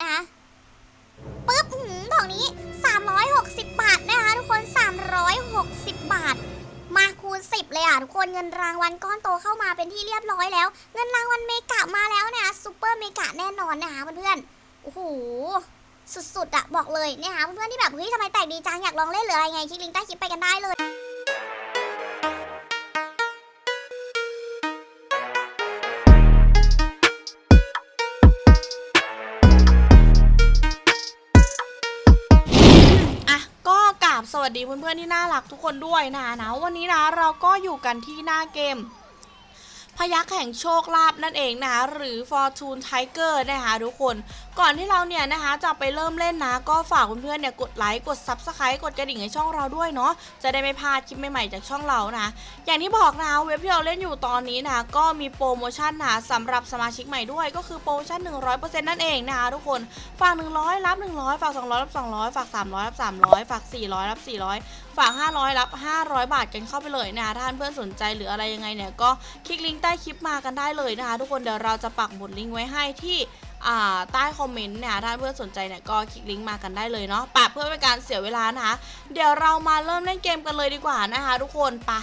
นะคะปึ๊บหือดอกนี้ 360 บาทนะคะทุกคน 360 บาท มาคูณ 10 เลยอะทุกคนเงินรางวัลก้อนโตเข้ามาเป็นที่เรียบร้อยแล้ว เงินรางวัลเมกะมาแล้วเนี่ยซูเปอร์เมกะแน่นอนนะคะเพื่อนๆโอ้โหสุดๆอะบอกเลยนะคะเพื่อนๆที่แบบเฮ้ยทำไมแตกดีจังอยากลองเล่นหรืออะไรไงคลิกลิงก์ใต้คลิปไปกันได้เลย สวัสดีเพื่อนๆที่น่ารักทุกคนด้วยนะนะวันนี้นะเราก็อยู่กันที่หน้าเกม พยักแห่งโชคลาภนั่นเองนะคะหรือ Fortune Tiger นะคะทุกคน ก่อนที่เราเนี่ยนะคะจะไปเริ่มเล่นนะ ก็ฝากเพื่อนๆเนี่ยกดไลค์กด Subscribe กดกระดิ่งให้ช่องเราด้วยเนาะจะได้ไม่พลาดคลิปใหม่ๆจากช่องเรานะ อย่างที่บอกนะเว็บที่เราเล่นอยู่ตอนนี้นะก็มีโปรโมชั่นนะสำหรับสมาชิกใหม่ด้วย ก็คือโปรโมชั่น 100%นั่นเองนะคะทุกคนฝาก 100 รับ 100 ฝาก 200 รับ 200 ฝาก 300 รับ 300 ฝาก 400 รับ 400 ฝาก 500 รับ 500 บาทกันเข้าไปเลยนะคะถ้าเพื่อนสนใจหรืออะไรยังไงเนี่ยก็คลิกลิงก์ได้คลิปมากันได้เลยนะคะ ทุกคนเดี๋ยวเราจะปักหมุดลิงก์ไว้ให้ที่ใต้คอมเมนต์เนี่ยถ้าเพื่อนสนใจเนี่ยก็คลิกลิงก์มากันได้เลยเนาะปะเพื่อเป็นการเสียเวลานะคะ เดี๋ยวเรามาเริ่มเล่นเกมกันเลยดีกว่านะคะ ทุกคนไปะ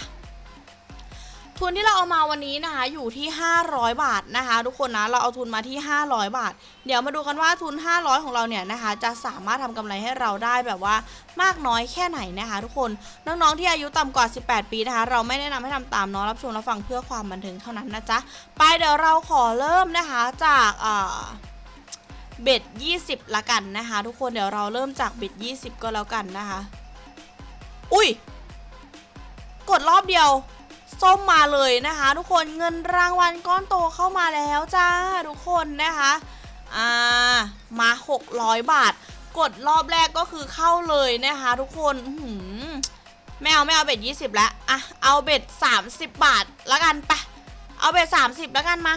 ทุนที่เราเอามาวันนี้นะคะอยู่ที่ 500 บาทนะคะ ทุกคนนะเราเอาทุนมาที่ 500 บาท เดี๋ยวมาดูกันว่าทุน 500 ของเราเนี่ยนะคะ จะสามารถทำกำไรให้เราได้แบบว่ามากน้อยแค่ไหนนะคะ ทุกคนน้องๆที่อายุต่ำกว่า 18 ปีนะคะ เราไม่แนะนำให้ทำตามเนาะรับชมรับฟังเพื่อความบันเทิงเท่านั้นนะจ๊ะไปเดี๋ยวเราขอเริ่มนะคะจากเบ็ด20 ละกันนะคะ ทุกคนเดี๋ยวเราเริ่มจากเบ็ด20 ก็แล้วกันนะคะ อุ้ยกดรอบเดียว ส้มมาเลยนะคะ ทุกคนเงินรางวัลก้อนโตเข้ามาแล้วจ้าทุกคนนะคะอ่ามา 600 บาท กดรอบแรกก็คือเข้าเลยนะคะ ทุกคนหือไม่เอาไม่เอาเบ็ด20 แล้วอะเอาเบ็ด30 บาทและกันไปเอาเบ็ด30 แล้วกันมา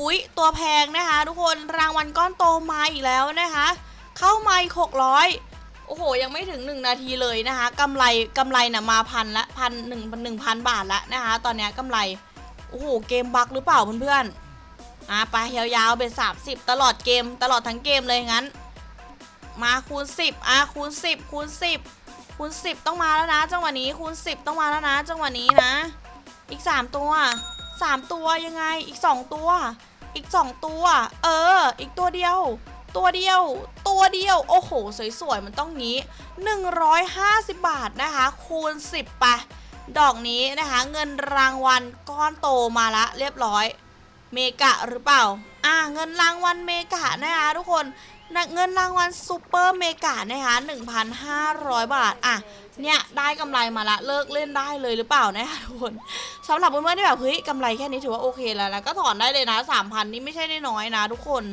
อุ๊ย ตัวแพงนะคะ ทุกคนรางวัลก้อนโตมาอีกแล้วนะคะ เข้ามาอีกหกร้อย โอ้โห ยังไม่ถึง 1 นาทีเลยนะคะกำไรกำไรน่ะมาพันละพันหนึ่งหนึ่งพันบาทละนะคะ ตอนนี้กำไร โอ้โห เกมบักหรือเปล่าเพื่อนๆอะไปยาวๆเป็น30ตลอดเกมตลอดทั้งเกมเลยงั้น มาคูณ 10อะคูณ 10 คูณ 10 คูณ 10 ต้องมาแล้วนะ จังหวะนี้คูณ 10 ต้องมาแล้วนะ จังหวะนี้นะ อีก 3 ตัว 3 ตัวยังไงอีก 2 ตัว อีก 2 ตัว เออ อีกตัวเดียว ตัวเดียว ตัวเดียว โอ้โห สวยๆ มันต้องงี้ 150 บาทนะคะ คูณ 10ไปดอกนี้นะคะ เงินรางวัลก้อนโตมาละเรียบร้อย เมกะหรือเปล่า อ่า เงินรางวัลเมกะนะคะทุกคนเงินรางวัลซูเปอร์เมกะนะคะ1,500 บาท อะ เนี่ย ได้กำไรมาละเลิกเล่นได้เลยหรือเปล่านะคะทุกคนสำหรับเพื่อนๆที่แบบเฮ้ยกำไรแค่นี้ถือว่าโอเคแล้วนะก็ถอนได้เลยนะ 3,000 นี่ไม่ใช่น้อยนะทุกคน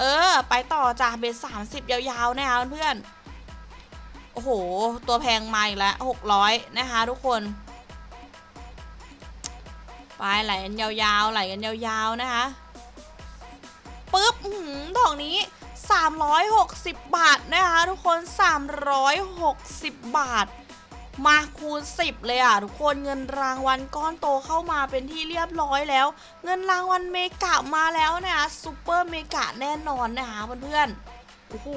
เออ ไปต่อจ้ะเบสสามสิบยาวๆนะคะเพื่อนโอ้โห ตัวแพงมาอีกแล้วหกร้อยนะคะ ทุกคน ไปไหลกันยาวๆไหลกันยาวๆนะคะปึ๊บหือดอกนี้ 360 บาทนะคะ ทุกคน 360 บาท มาคูณ 10 เลยอะ ทุกคนเงินรางวัลก้อนโตเข้ามาเป็นที่เรียบร้อยแล้ว เงินรางวัลเมกะมาแล้วนะคะซูเปอร์เมกะแน่นอนนะคะเพื่อนๆโอ้โห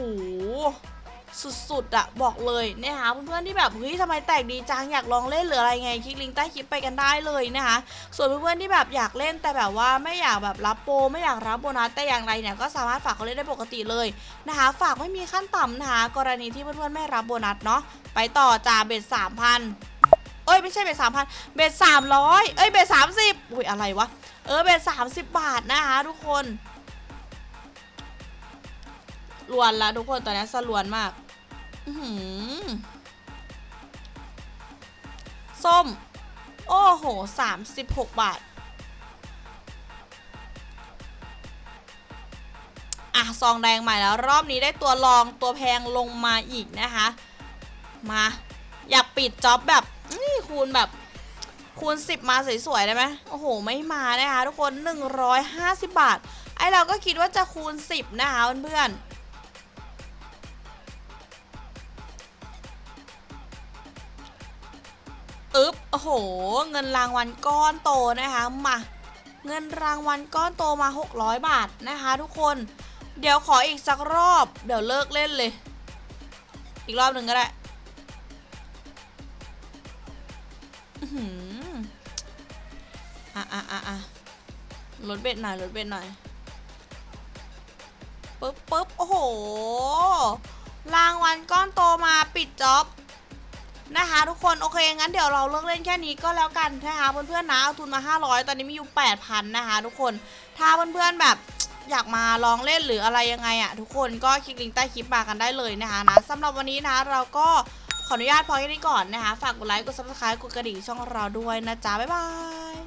สุดๆอะบอกเลยนะคะเพื่อนๆที่แบบเฮ้ยทำไมแตกดีจังอยากลองเล่นหรืออะไรไงคลิกลิงก์ใต้คลิปไปกันได้เลยนะคะส่วนเพื่อนๆที่แบบอยากเล่นแต่แบบว่าไม่อยากแบบรับโปรไม่อยากรับโบนัสแต่อย่างไรเนี่ยก็สามารถฝากเขาเล่นได้ปกติเลยนะคะฝากไม่มีขั้นต่ำนะคะกรณีที่เพื่อนๆไม่รับโบนัสเนาะไปต่อจ่าเบ็ดสามพันเอ้ยไม่ใช่เบ็ดสามพันเบ็ดสามร้อยเอ้ยเบ็ดสามสิบอุ้ยอะไรวะเออเบ็ดสามสิบบาทนะคะทุกคนลวนละทุกคนตอนนี้สลวนมาก อื้อหือส้ม โอ้โห36บาท อะ ซองแดงใหม่แล้ว รอบนี้ได้ตัวรองตัวแพงลงมาอีกนะคะ มา อยากปิดจ็อบแบบนี่คูณแบบคูณ 10 มาสวยๆได้ไหมโอ้โห ไม่มานะคะทุกคน 150 บาท ไอเราก็คิดว่าจะคูณ 10 นะคะเพื่อนๆ โอ้โห เงินรางวัลก้อนโตนะคะมาเงินรางวัลก้อนโตมา 600 บาทนะคะ ทุกคน เดี๋ยวขออีกสักรอบ เดี๋ยวเลิกเล่นเลย อีกรอบหนึ่งก็ได้อื้มอะอะอะอะลดเบ็ดหน่อยลดเบ็ดหน่อยปึ๊บปึ๊บโอ้โห รางวัลก้อนโตมาปิดจ็อบ นะคะทุกคนโอเคงั้นเดี๋ยวเราเลิกเล่นแค่นี้ก็แล้วกันนะคะเพื่อนๆนะเอาทุนมา 500 ตอนนี้มีอยู่ 8,000 นะคะทุกคนถ้าเพื่อนๆแบบอยากมาลองเล่นหรืออะไรยังไงอะทุกคนก็คลิกลิงก์ใต้คลิปมากันได้เลยนะคะนะสำหรับวันนี้นะเราก็ขออนุญาตพอแค่นี้ก่อนนะคะ ฝากกดไลค์กดซับสไคร b e กดกระดิ่งช่องเราด้วยนะจ๊ะบ๊ายบาย